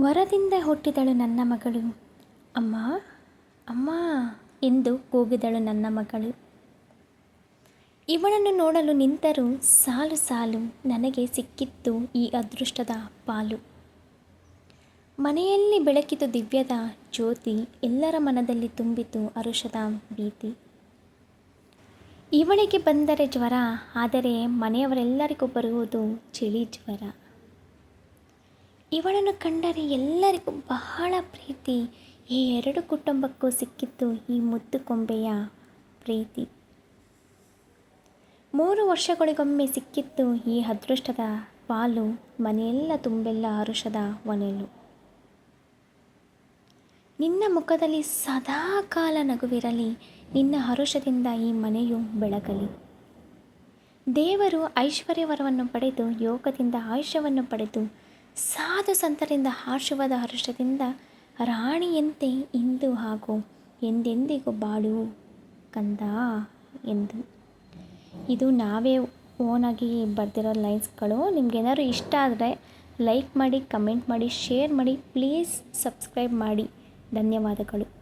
ವರದಿಂದ ಹುಟ್ಟಿದಳು ನನ್ನ ಮಗಳು. ಅಮ್ಮ ಅಮ್ಮ ಎಂದು ಕೂಗಿದಳು ನನ್ನ ಮಗಳು. ಇವಳನ್ನು ನೋಡಲು ನಿಂತರೂ ಸಾಲು ಸಾಲು ನನಗೆ ಸಿಕ್ಕಿತ್ತು ಈ ಅದೃಷ್ಟದ ಪಾಲು. ಮನೆಯಲ್ಲಿ ಬೆಳಕಿತು ದಿವ್ಯದ ಜ್ಯೋತಿ, ಎಲ್ಲರ ಮನದಲ್ಲಿ ತುಂಬಿತು ಅರುಷದ ಭೀತಿ. ಇವಳಿಗೆ ಬಂದರೆ ಜ್ವರ, ಆದರೆ ಮನೆಯವರೆಲ್ಲರಿಗೂ ಬರುವುದು ಚಳಿ ಜ್ವರ. ಇವಳನ್ನು ಕಂಡರೆ ಎಲ್ಲರಿಗೂ ಬಹಳ ಪ್ರೀತಿ. ಈ ಎರಡು ಕುಟುಂಬಕ್ಕೂ ಸಿಕ್ಕಿತ್ತು ಈ ಮುದ್ದು ಕೊಂಬೆಯ ಪ್ರೀತಿ. ಮೂರು ವರ್ಷಗಳಿಗೊಮ್ಮೆ ಸಿಕ್ಕಿತ್ತು ಈ ಅದೃಷ್ಟದ ಪಾಲು, ಮನೆಯೆಲ್ಲ ತುಂಬೆಲ್ಲ ಹರುಷದ ಒನೆಲು. ನಿನ್ನ ಮುಖದಲ್ಲಿ ಸದಾ ಕಾಲ ನಗುವಿರಲಿ, ನಿನ್ನ ಹರುಷದಿಂದ ಈ ಮನೆಯು ಬೆಳಗಲಿ. ದೇವರು ಐಶ್ವರ್ಯವರವನ್ನು ಪಡೆದು ಯೋಗದಿಂದ ಆಯುಷ್ಯವನ್ನು ಪಡೆದು ಸಾಧು ಸಂತರಿಂದ ಆಶೀರ್ವಾದ ಹರ್ಷದಿಂದ, ರಾಣಿಯಂತೆ ಇಂದು ಹಾಗೂ ಎಂದೆಂದಿಗೂ ಬಾಳು ಕಂದ ಎಂದು. ಇದು ನಾವೇ ಓನಾಗಿ ಬರೆದಿರೋ ಲೈನ್ಸ್ಗಳು. ನಿಮ್ಗೇನಾದ್ರು ಇಷ್ಟ ಆದರೆ ಲೈಕ್ ಮಾಡಿ, ಕಮೆಂಟ್ ಮಾಡಿ, ಶೇರ್ ಮಾಡಿ, ಪ್ಲೀಸ್ ಸಬ್ಸ್ಕ್ರೈಬ್ ಮಾಡಿ. ಧನ್ಯವಾದಗಳು.